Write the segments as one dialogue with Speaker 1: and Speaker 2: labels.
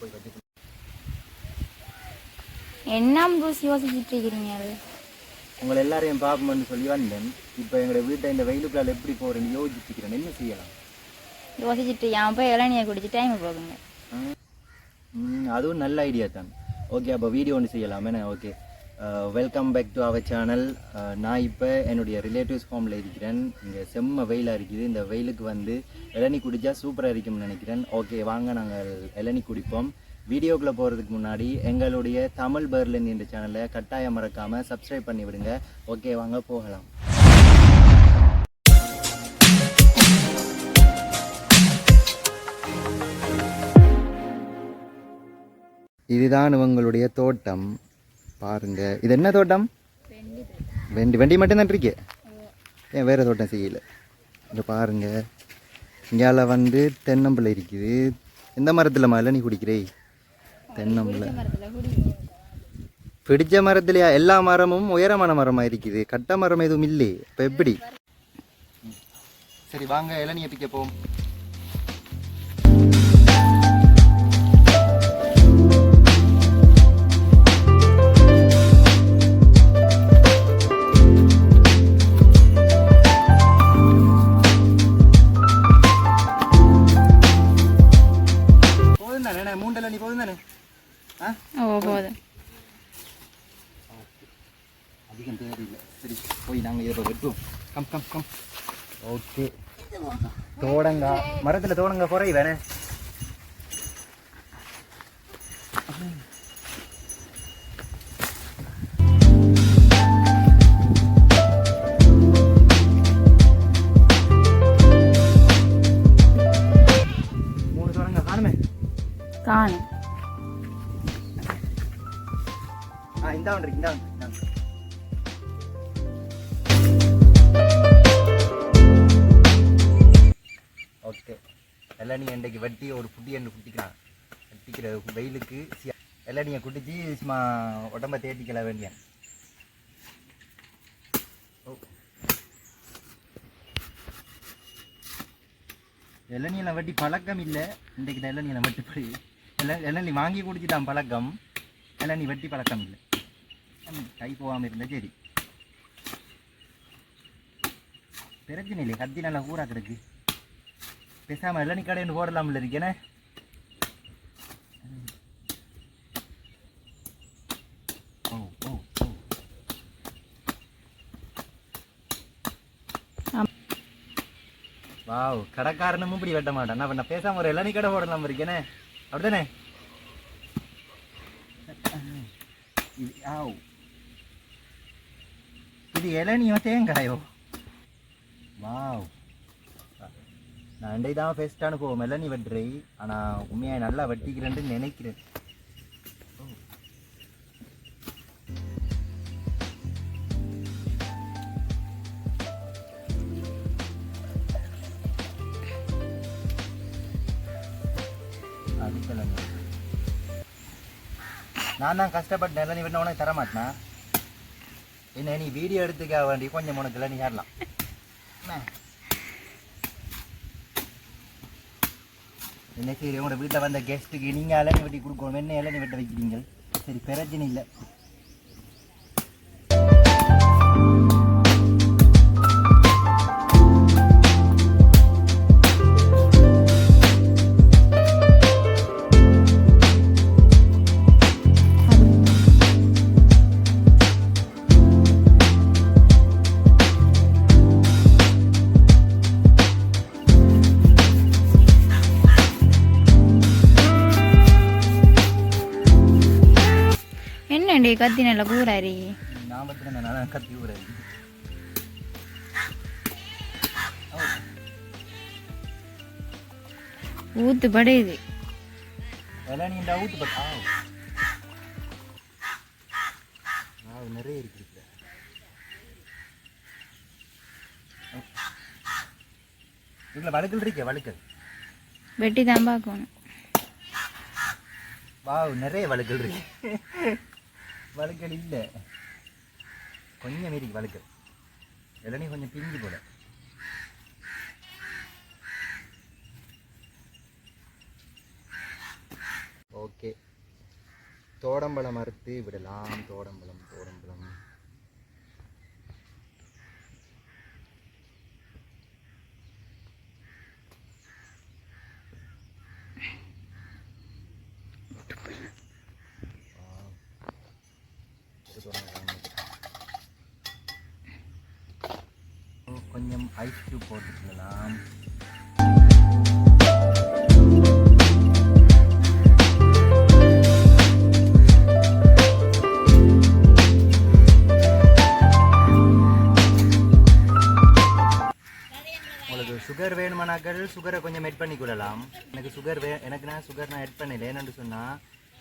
Speaker 1: போய் கட்டி என்ன ப்ரூஸ் யோசிச்சுட்டு இருக்கிறீங்க அது
Speaker 2: உங்களை எல்லாரையும் பார்ப்போம்னு சொல்லி வந்தேன். இப்போ எங்களோட வீட்டை இந்த வெயிலுக்குள்ளால் எப்படி போறேன்னு யோசிச்சுக்கிறேன் என்ன செய்யலாம்?
Speaker 1: யோசிச்சுட்டு என் போய் இளநியை குடிச்சு டைம் போகுங்க
Speaker 2: அதுவும் நல்ல ஐடியா தான். ஓகே அப்போ வீடியோ ஒன்று செய்யலாமே okay welcome back to our channel நான் இப்போ என்னுடைய ரிலேட்டிவ்ஸ் ஃபார்மில் இருக்கிறேன். இங்கே செம்ம வெயிலாக இருக்குது. இந்த வெயிலுக்கு வந்து இளநி குடித்தா சூப்பராக இருக்கும்னு நினைக்கிறேன். ஓகே வாங்க நாங்கள் இளநி குடிப்போம். வீடியோக்குள்ளே போகிறதுக்கு முன்னாடி எங்களுடைய தமிழ் பர்லின் இந்த சேனலை கட்டாயம் மறக்காமல் சப்ஸ்கிரைப் பண்ணி விடுங்க. ஓகே வாங்க போகலாம். இதுதான் இவங்களுடைய தோட்டம். பாருங்க. இது என்ன தோட்டம்? வெண்டி வெண்டி மட்டும்தான் இருக்கு ஏன் வேறு தோட்டம் செய்யல? இங்கே பாருங்க. இங்கால வந்து தென்னம்பிள்ளை இருக்குது. எந்த மரத்தில் மேலே நீ குடிக்கிறே? தென்னம்பிள்ளை. பிடிச்ச மரத்துலையா? எல்லா மரமும் உயரமான மரமாக இருக்குது. கட்ட மரம் எதுவும் இல்லை. இப்போ எப்படி? சரி வாங்க. இளநியை பிக்க போவோம். ஓகே. தோடங்கா. மரத்தில் தோடங்கா குறை வேணே காணுமே? ஆ இந்த ஒன்று இளநீ அண்டைக்கு வெட்டி ஒரு புட்டி எண்ணு குட்டிக்கலாம் வெட்டிக்கிற வெயிலுக்கு சி- இளநியை குட்டிச்சு சும்மா உடம்ப தேட்டிக்கல வேண்டிய இளநியெல்லாம் வெட்டி பழக்கம் இல்லை. இன்றைக்கு தான் இளநியெல்லாம் வெட்டி போய் இள இளநீ வாங்கி குடிச்சுட்டான் பழக்கம். இளநீ வெட்டி பழக்கம் இல்லை. கை போகாமல் இருந்தால் சரி. பிரச்சனை இல்லை கத்தி நல்லா ஊறா கிடக்கு. பேசாமல் இளநீ கடைன்னு போடலாம்ல இருக்கேனே ஓ ஓ ஓ வாவ் கடைக்காரனும் இப்படி வெட்ட மாட்டேன். நான் பண்ண பேசாம ஒரு இளநீ கடை போடலாம் இருக்கேனே அப்படிதானே? இது ஆவ். இது இளநியோ தேங்காயோ வாவ். நான் அண்டை தான் ஃபெஸ்ட் அனுப்புவோம் இளநீ வெட்டுறை. ஆனால் உண்மையாக நல்லா வெட்டிக்கிறேன்னு நினைக்கிறேன். நான் தான் கஷ்டப்பட்டு இளநீ வெட்டின உனக்கு தர மாட்டேனா என்ன நீ வீடியோ எடுத்துக்க வேண்டி கொஞ்சம் உனக்கு இளநீ ஏறலாம். என்ன? சரி உங்களோட வீட்டில் வந்த கெஸ்ட்டுக்கு நீங்கள் இளநீ வெட்டி கொடுக்கணும் என்ன இளநீ வெட்ட வைக்கிறீங்க சரி பிரச்சனை இல்லை
Speaker 1: என்னண்டி கத்தி நல்ல கூறாரி
Speaker 2: நான் பத்தின நான் கத்தி விடுறேன்
Speaker 1: ஊத்து படையுது
Speaker 2: இந்த ஊத்து பட்டா நிறைய இருக்கு இதுல. இதுல வழுக்கல் இருக்கே வழுக்கல்
Speaker 1: வெட்டி தான் பார்க்கணும்
Speaker 2: வாவ் நிறைய வழுக்கல் இருக்கு வழுக்கல் இல்லை. கொஞ்சம் மீறி வழுக்கல். இளநீ கொஞ்சம் பிஞ்சு போல. ஓகே. தோடம்பழம் அறுத்து விடலாம். தோடம்பழம் தோடம்பழம் கொஞ்சம் ஐஸ் கியூப் போட்டுக்கலாம் உங்களுக்கு சுகர் வேணுமானாக்கள் சுகரை கொஞ்சம் எட் பண்ணி கொள்ளலாம் எனக்கு சுகர் வே எனக்கு நான் சுகர் நான் எட் பண்ணல. ஏன்னு சொன்னால்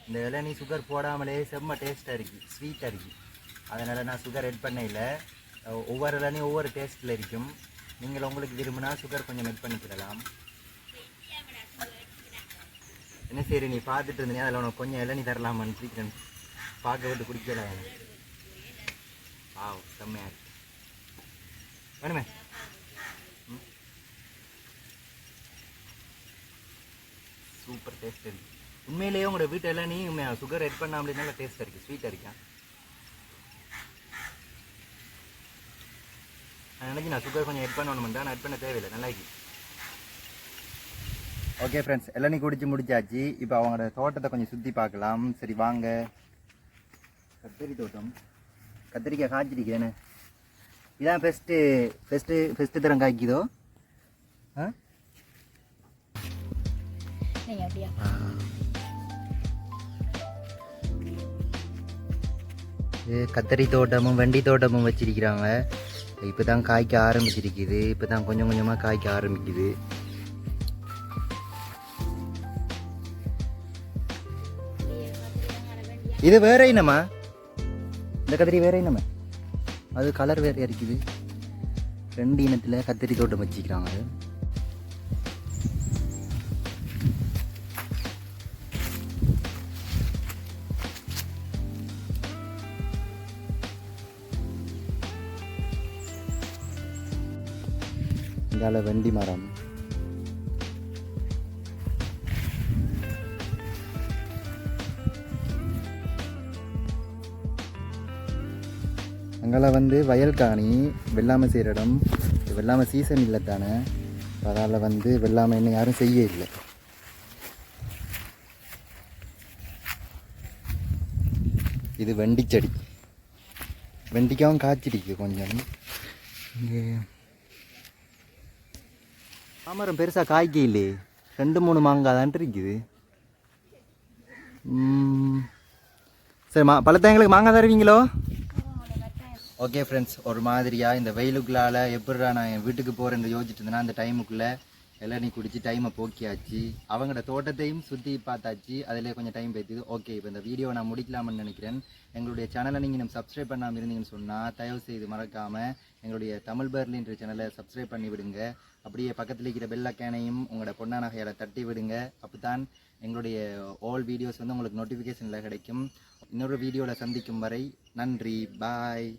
Speaker 2: இந்த இளநீ சுகர் போடாமலே செம்ம டேஸ்ட்டாக இருக்குது ஸ்வீட்டாக இருக்குது அதனால் நான் சுகர் எட் பண்ண இல்லை. ஒவ்வொரு இளநீ ஒவ்வொரு டேஸ்ட்டில் இருக்கும். நீங்கள் உங்களுக்கு விரும்பினா சுகர் கொஞ்சம் மெட் பண்ணிக்கிடலாம் என்ன சரி நீ பார்த்துட்டு இருந்தீங்க அதில் உனக்கு கொஞ்சம் இளநி தரலாமான்னு சீக்கிரம் பார்க்க விட்டு குடிக்கல ஆ செம்மையாக இருக்கு. வேணுமே? சூப்பர் டேஸ்ட் இருக்கு. உண்மையிலேயே உங்களோட வீட்டு எல்லாம் நீ சுகர் எட் பண்ணாமலே நல்லா டேஸ்ட்டாக இருக்குது ஸ்வீட்டாக இருக்கா? நினைச்சு நான் சுகர் கொஞ்சம் எட் பண்ணணும் நான் எட் பண்ண தேவையில்லை. நல்லா இருக்கு ஓகே ஃப்ரெண்ட்ஸ் இளநீ குடிச்சு முடிச்சாச்சு. இப்போ அவங்களோட தோட்டத்தை கொஞ்சம் சுற்றி பார்க்கலாம். சரி வாங்க. கத்திரி தோட்டம். கத்திரிக்காய் காய்ச்சிருக்கேன்னு இதான் ஃபஸ்ட்டு ஃபஸ்ட்டு ஃபஸ்ட்டு தரம் காய்க்குதோ? ஆ? கத்தரி தோட்டமும் வெண்டி தோட்டமும் வச்சிருக்கிறாங்க. இப்போ தான் காய்க்க ஆரம்பிச்சிருக்குது. இப்போ தான் கொஞ்சம் கொஞ்சமாக காய்க்க ஆரம்பிக்குது. இது வேற என்னம்மா? இந்த கத்திரி வேற என்னம்மா? அது கலர் வேற இருக்குது. ரெண்டு இனத்தில் கத்திரி தோட்டம் வச்சுக்கிறாங்க இந்தால வெண்டி மரம். அங்கெல்லாம் வந்து வயல் காணி வெள்ளாமை செய்கிற இடம். வெள்ளாமை சீசன் இல்லை தானே. அதால் வந்து வெள்ளாமை இன்னும் யாரும் செய்ய இல்லை. இது வெண்டிச்செடி. வெண்டிக்காவும் காய்ச்சிருக்கு கொஞ்சம். இங்கே மாமரம் பெருசாக காய்க்க இல்லையே ரெண்டு மூணு மாங்காய் தான் இருக்குது சரி மா பழத்தை எங்களுக்கு மாங்காய் தருவீங்களோ? ஓகே ஃப்ரெண்ட்ஸ் ஒரு மாதிரியாக இந்த வெயிலுக்குள்ளால் எப்படிடா நான் என் வீட்டுக்கு போகிறேன்னு யோசிச்சுட்டு இருந்தேன்னா அந்த டைமுக்குள்ளே இளநீ குடித்து டைமை போக்கியாச்சு. அவங்களோட தோட்டத்தையும் சுற்றி பார்த்தாச்சு. அதிலே கொஞ்சம் டைம் பேத்துது ஓகே இப்போ இந்த வீடியோ நான் முடிக்கலாம்னு நினைக்கிறேன். எங்களுடைய சேனலை நீங்கள் நம்ம சப்ஸ்கிரைப் பண்ணாமல் இருந்தீங்கன்னு சொன்னால் தயவு செய்து மறக்காமல் எங்களுடைய தமிழ் பர்லின்ற சேனலை சப்ஸ்கிரைப் பண்ணி விடுங்க. அப்படியே பக்கத்தில் இருக்கிற பெல் அக்கேனையும் உங்களோட பொன்னா நகையால் தட்டி விடுங்க. அப்போ தான் எங்களுடைய ஆல் வீடியோஸ் வந்து உங்களுக்கு நோட்டிஃபிகேஷனில் கிடைக்கும். இன்னொரு வீடியோவில் சந்திக்கும் வரை நன்றி. பாய்